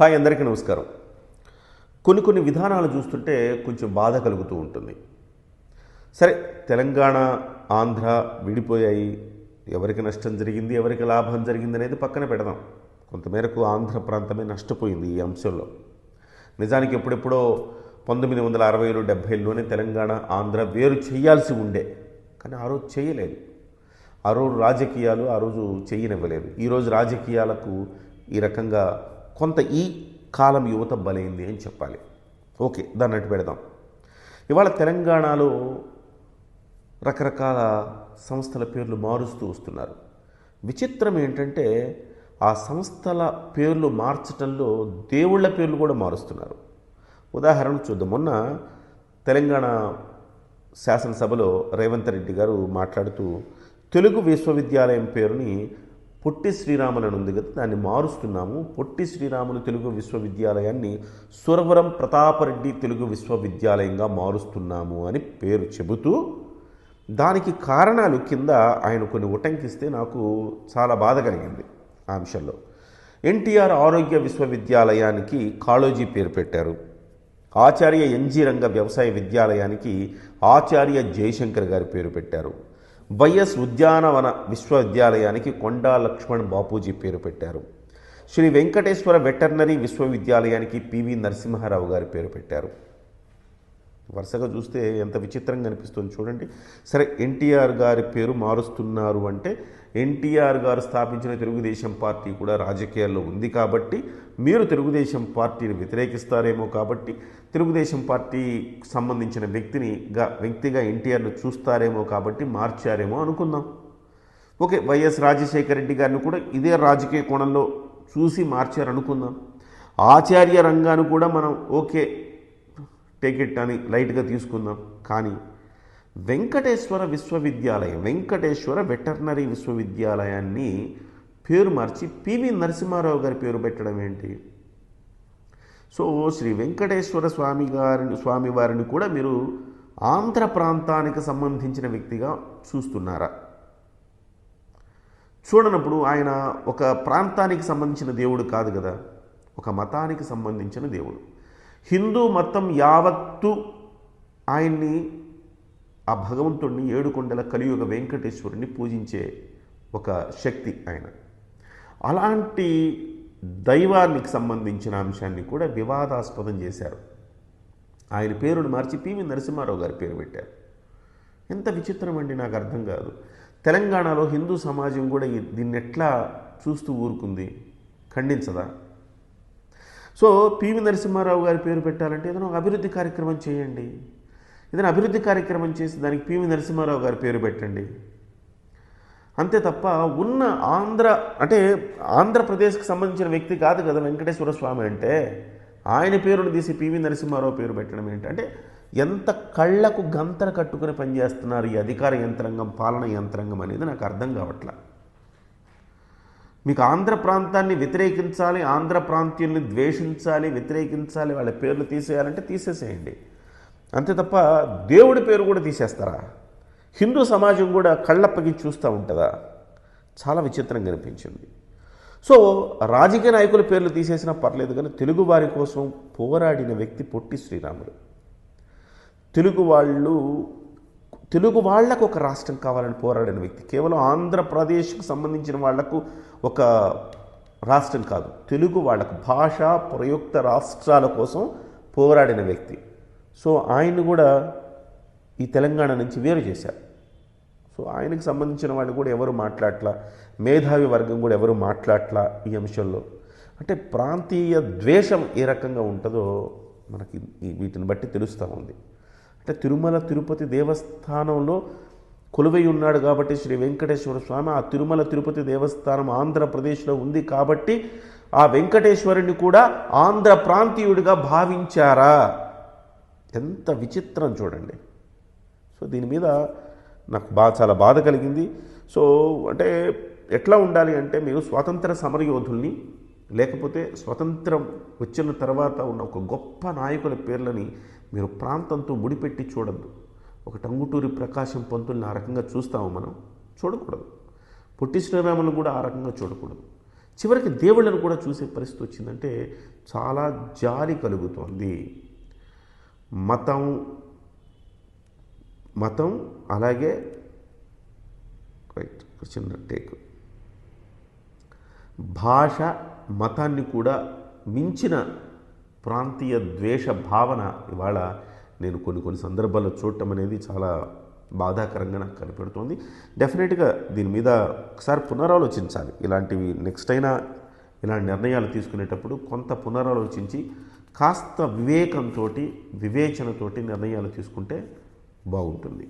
Hi అందరికీ నమస్కారం. కొన్ని కొన్ని విధానాలు చూస్తుంటే కొంచెం బాధ కలుగుతూ ఉంటుంది. సరే తెలంగాణ ఆంధ్ర విడిపోయాయి. ఎవరికి నష్టం జరిగింది ఎవరికి లాభం జరిగింది అనేది పక్కన పెడదాం. కొంతమేరకు ఆంధ్ర ప్రాంతమే నష్టపోయింది ఈ అంశంలో. నిజానికి ఎప్పుడెప్పుడో పంతొమ్మిది వందల అరవైలో డెబ్భైలోనే తెలంగాణ ఆంధ్ర వేరు చేయాల్సి ఉండే. కానీ ఆ రోజు చేయలేదు. ఆ రోజు రాజకీయాలు ఆ రోజు చేయనివ్వలేదు. ఈరోజు రాజకీయాలకు ఈ రకంగా కొంత ఈ కాలం యువత బలైంది అని చెప్పాలి. ఓకే దాన్ని అటు పెడదాం. ఇవాళ తెలంగాణలో రకరకాల సంస్థల పేర్లు మారుస్తూ వస్తున్నారు. విచిత్రం ఏంటంటే ఆ సంస్థల పేర్లు మార్చటంలో దేవుళ్ళ పేర్లు కూడా మారుస్తున్నారు. ఉదాహరణ చూద్దాం. మొన్న తెలంగాణ శాసనసభలో రేవంత్ రెడ్డి గారు మాట్లాడుతూ తెలుగు విశ్వవిద్యాలయం పేరుని పొట్టి శ్రీరాములు అని ఉంది కదా దాన్ని మారుస్తున్నాము. పొట్టి శ్రీరాములు తెలుగు విశ్వవిద్యాలయాన్ని సురవరం ప్రతాపరెడ్డి తెలుగు విశ్వవిద్యాలయంగా మారుస్తున్నాము అని పేరు చెబుతూ దానికి కారణాలు కింద ఆయన కొన్ని ఉటంకిస్తే నాకు చాలా బాధ కలిగింది ఆ అంశంలో. ఎన్టీఆర్ ఆరోగ్య విశ్వవిద్యాలయానికి కాళోజీ పేరు పెట్టారు. ఆచార్య ఎన్జీ రంగ వ్యవసాయ విద్యాలయానికి ఆచార్య జయశంకర్ గారి పేరు పెట్టారు. వైఎస్ ఉద్యానవన విశ్వవిద్యాలయానికి కొండా లక్ష్మణ్ బాపూజీ పేరు పెట్టారు. శ్రీ వెంకటేశ్వర వెటర్నరీ విశ్వవిద్యాలయానికి పివి నరసింహారావు గారి పేరు పెట్టారు. వరుసగా చూస్తే ఎంత విచిత్రంగా అనిపిస్తుంది చూడండి. సరే ఎన్టీఆర్ గారి పేరు మారుస్తున్నారు అంటే ఎన్టీఆర్ గారు స్థాపించిన తెలుగుదేశం పార్టీ కూడా రాజకీయాల్లో ఉంది కాబట్టి మీరు తెలుగుదేశం పార్టీని వ్యతిరేకిస్తారేమో కాబట్టి తెలుగుదేశం పార్టీ సంబంధించిన వ్యక్తిని గా వ్యక్తిగా ఎన్టీఆర్ను చూస్తారేమో కాబట్టి మార్చారేమో అనుకుందాం. ఓకే వైఎస్ రాజశేఖర రెడ్డి గారిని కూడా ఇదే రాజకీయ కోణంలో చూసి మార్చారనుకుందాం. ఆచార్య రంగాన్ని కూడా మనం ఓకే టేక్ ఇట్ అని లైట్గా తీసుకుందాం. కానీ వెంకటేశ్వర విశ్వవిద్యాలయం వెంకటేశ్వర వెటర్నరీ విశ్వవిద్యాలయాన్ని పేరు మార్చి పివి నరసింహారావు గారి పేరు పెట్టడం ఏంటి? సో శ్రీ వెంకటేశ్వర స్వామి గారిని స్వామివారిని కూడా మీరు ఆంధ్ర ప్రాంతానికి సంబంధించిన వ్యక్తిగా చూస్తున్నారా? చూడనప్పుడు ఆయన ఒక ప్రాంతానికి సంబంధించిన దేవుడు కాదు కదా? ఒక మతానికి సంబంధించిన దేవుడు. హిందూ మతం యావత్తు ఆయన్ని ఆ భగవంతుడిని ఏడుకొండల కలియుగ వెంకటేశ్వరుని పూజించే ఒక శక్తి ఆయన. అలాంటి దైవానికి సంబంధించిన అంశాన్ని కూడా వివాదాస్పదం చేశారు. ఆయన పేరును మార్చి పివి నరసింహారావు గారి పేరు పెట్టారు. ఎంత విచిత్రం అండి నాకు అర్థం కాదు. తెలంగాణలో హిందూ సమాజం కూడా దీన్ని ఎట్లా చూస్తూ ఊరుకుంది? ఖండించదా? సో పివి నరసింహారావు గారి పేరు పెట్టాలంటే ఏదైనా అభివృద్ధి కార్యక్రమం చేయండి. ఏదైనా అభివృద్ధి కార్యక్రమం చేసి దానికి పివి నరసింహారావు గారి పేరు పెట్టండి. అంతే తప్ప ఉన్న ఆంధ్ర అంటే ఆంధ్రప్రదేశ్కి సంబంధించిన వ్యక్తి కాదు కదా వెంకటేశ్వర స్వామి అంటే ఆయన పేరును తీసి పివి నరసింహారావు పేరు పెట్టడం ఏంటంటే ఎంత కళ్ళకు గంతలు కట్టుకుని పనిచేస్తున్నారు ఈ అధికార యంత్రాంగం పాలన యంత్రాంగం అనేది నాకు అర్థం కావట్లా. మీకు ఆంధ్ర ప్రాంతాన్ని వ్యతిరేకించాలి ఆంధ్ర ప్రాంతీయుల్ని ద్వేషించాలి వ్యతిరేకించాలి వాళ్ళ పేర్లు తీసేయాలంటే తీసేసేయండి. అంతే తప్ప దేవుడి పేరు కూడా తీసేస్తారా? హిందూ సమాజం కూడా కళ్ళప్పకి చూస్తూ ఉంటుందా? చాలా విచిత్రంగా అనిపించింది. సో రాజకీయ నాయకుల పేర్లు తీసేసినా పర్లేదు కానీ తెలుగు వారి కోసం పోరాడిన వ్యక్తి పొట్టి శ్రీరాములు. తెలుగు వాళ్ళు తెలుగు వాళ్ళకు ఒక రాష్ట్రం కావాలని పోరాడిన వ్యక్తి. కేవలం ఆంధ్రప్రదేశ్కు సంబంధించిన వాళ్ళకు ఒక రాష్ట్రం కాదు. తెలుగు వాళ్ళకు భాష ప్రయుక్త రాష్ట్రాల కోసం పోరాడిన వ్యక్తి. సో ఆయన్ని కూడా ఈ తెలంగాణ నుంచి వేరు చేశారు. సో ఆయనకు సంబంధించిన వాళ్ళు కూడా ఎవరు మాట్లాడట్లా? మేధావి వర్గం కూడా ఎవరు మాట్లాడట్లా ఈ అంశంలో? అంటే ప్రాంతీయ ద్వేషం ఏ రకంగా ఉంటుందో మనకి వీటిని బట్టి తెలుస్తూ ఉంది. అంటే తిరుమల తిరుపతి దేవస్థానంలో కొలువై ఉన్నాడు కాబట్టి శ్రీ వెంకటేశ్వర స్వామి ఆ తిరుమల తిరుపతి దేవస్థానం ఆంధ్రప్రదేశ్లో ఉంది కాబట్టి ఆ వెంకటేశ్వరుని కూడా ఆంధ్ర ప్రాంతీయుడిగా భావించారా? ఎంత విచిత్రం చూడండి. సో దీని మీద నాకు బాగా చాలా బాధ కలిగింది. సో అంటే ఎట్లా ఉండాలి అంటే మీరు స్వాతంత్ర సమరయోధుల్ని లేకపోతే స్వతంత్రం వచ్చిన తర్వాత ఉన్న ఒక గొప్ప నాయకుల పేర్లని మీరు ప్రాంతంతో ముడిపెట్టి చూడద్దు. ఒక టంగుటూరి ప్రకాశం పంతుల్ని ఆ రకంగా చూస్తాము మనం చూడకూడదు. పొట్టి శ్రీరాములను కూడా ఆ రకంగా చూడకూడదు. చివరికి దేవుళ్ళను కూడా చూసే పరిస్థితి వచ్చిందంటే చాలా జాలి కలుగుతోంది. మతం మతం అలాగే రైట్ చిన్న టేక్. భాష మతాన్ని కూడా మించిన ప్రాంతీయ ద్వేష భావన ఇవాళ నేను కొన్ని కొన్ని సందర్భాల్లో చూడటం అనేది చాలా బాధాకరంగా నాకు కనపడుతోంది. డెఫినెట్గా దీని మీద ఒకసారి పునరాలోచించాలి. ఇలాంటివి నెక్స్ట్ అయినా ఇలాంటి నిర్ణయాలు తీసుకునేటప్పుడు కొంత పునరాలోచించి కాస్త వివేకంతో వివేచనతోటి నిర్ణయాలు తీసుకుంటే బాగుంటుంది.